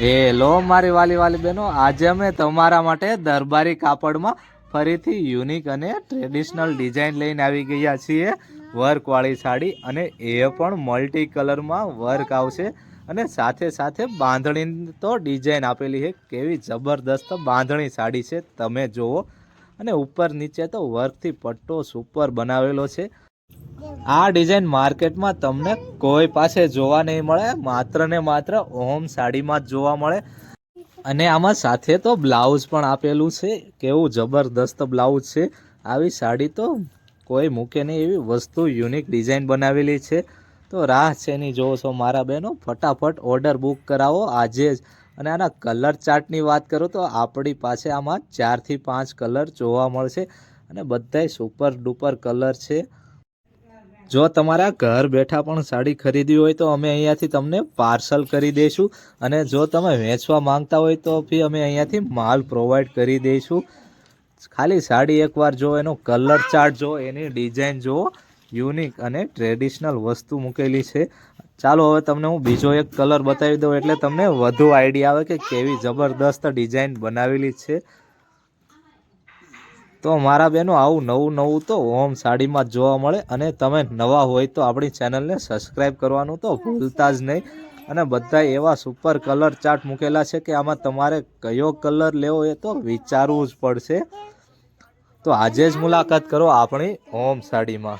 Hello, મારી વાલી વાલી બહેનો. આજે અમે તમારા માટે દરબારી કાપડમાં ફરીથી યુનિક અને ટ્રેડિશનલ ડિઝાઇન લઈને આવી ગયા છીએ. વર્કવાળી સાડી અને એ પણ મલ્ટી કલરમાં વર્ક આવશે. અને સાથે સાથે બાંધણી તો ડિઝાઇન આપેલી છે. કેવી જબરદસ્ત બાંધણી સાડી છે. તમે જુઓ. અને ઉપર નીચે તો વર્કથી પટ્ટો સુપર બનાવેલો છે. આ ડિઝાઇન માર્કેટમાં તમને કોઈ પાસે જોવા નહીં મળે, માત્ર ને માત્ર ઓમ સાડીમાં જ જોવા મળે. અને આમાં સાથે તો બ્લાઉઝ પણ આપેલું છે, કેવું જબરદસ્ત બ્લાઉઝ છે. આવી સાડી તો કોઈ મૂકે નહીં, એવી વસ્તુ યુનિક ડિઝાઇન બનાવેલી છે. તો રાહ છે એની, જોવો છો મારા બહેનો, ફટાફટ ઓર્ડર બુક કરાવો આજે જ. અને આના કલર ચાર્ટની વાત કરું તો આપણી પાસે આમાં ચારથી પાંચ કલર જોવા મળશે. અને બધાય સુપર ડુપર કલર છે. જો તમારા ઘર બેઠા પણ સાડી ખરીદવી હોય તો અમે અહીંયાથી તમને પાર્સલ કરી દઈશું. અને જો તમે વેચવા માંગતા હોય તો બી અમે અહીંયાથી માલ પ્રોવાઈડ કરી દઈશું. ખાલી સાડી એકવાર જો, એનો કલર ચાર્ટ જો, એની ડિઝાઇન જુઓ યુનિક અને ટ્રેડિશનલ વસ્તુ મૂકેલી છે. ચાલો, હવે તમને હું બીજો એક કલર બતાવી દઉં એટલે તમને વધુ આઈડિયા આવે કે કેવી જબરદસ્ત ડિઝાઇન બનાવેલી છે. તો મારા બહેનો આવું નવું નવું તો હોમ સાડીમાં જ જોવા મળે અને તમે નવા હોય તો આપણી ચેનલને સબસ્ક્રાઈબ કરવાનું તો ભૂલતા જ નહીં. અને બધા એવા સુપર કલર ચાર્ટ મૂકેલા છે કે આમાં તમારે કયો કલર લેવો એ તો વિચારવું જ પડશે. તો આજે જ મુલાકાત કરો આપણી હોમ સાડીમાં.